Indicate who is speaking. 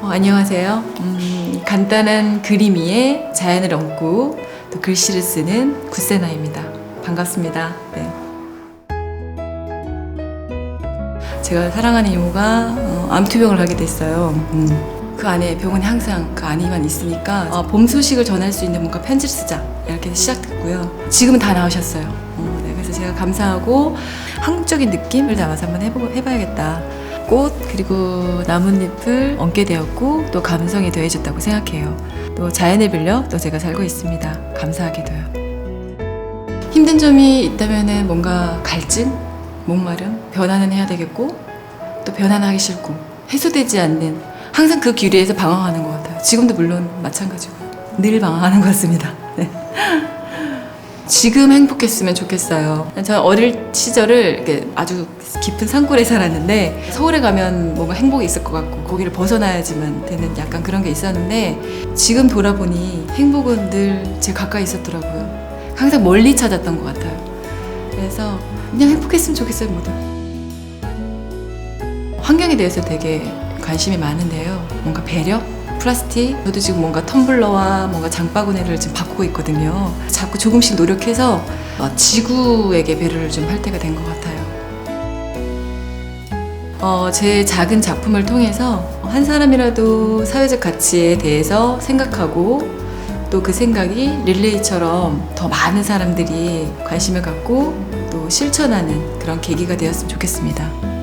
Speaker 1: 어, 안녕하세요. 음, 간단한 그림 위에 자연을 얹고 또 글씨를 쓰는 구세나입니다. 반갑습니다. 네. 제가 사랑하는 이모가 어, 암투병을 하게 됐어요. 음. 그 안에 병원에 항상 그 안이만 있으니까 어, 봄 소식을 전할 수 있는 뭔가 편지를 쓰자 이렇게 시작됐고요. 지금은 다 나오셨어요. 어, 네, 그래서 제가 감사하고 한국적인 느낌을 담아서 한번 해보, 해봐야겠다. 꽃 그리고 나뭇잎을 얹게 되었고 또 감성이 더해졌다고 생각해요. 또 자연을 빌려 또 제가 살고 있습니다. 감사하게도요. 힘든 점이 있다면은 뭔가 갈증, 목마름, 변화는 해야 되겠고 또 변화는 하기 싫고 해소되지 않는 항상 그 길에서 방황하는 것 같아요. 지금도 물론 마찬가지고 늘 방황하는 것 같습니다. 네. 지금 행복했으면 좋겠어요. 저는 어릴 시절을 아주 깊은 산골에 살았는데 서울에 가면 뭔가 행복이 있을 것 같고 거기를 벗어나야지만 되는 약간 그런 게 있었는데 지금 돌아보니 행복은 늘 제 가까이 있었더라고요. 항상 멀리 찾았던 것 같아요. 그래서 그냥 행복했으면 좋겠어요, 모두. 환경에 대해서 되게 관심이 많은데요. 뭔가 배려? 플라스틱? 저도 지금 뭔가 텀블러와 뭔가 장바구니를 지금 바꾸고 있거든요. 자꾸 조금씩 노력해서 어, 지구에게 배려를 좀 할 때가 된 것 같아요. 어, 제 작은 작품을 통해서 한 사람이라도 사회적 가치에 대해서 생각하고 또 그 생각이 릴레이처럼 더 많은 사람들이 관심을 갖고 또 실천하는 그런 계기가 되었으면 좋겠습니다.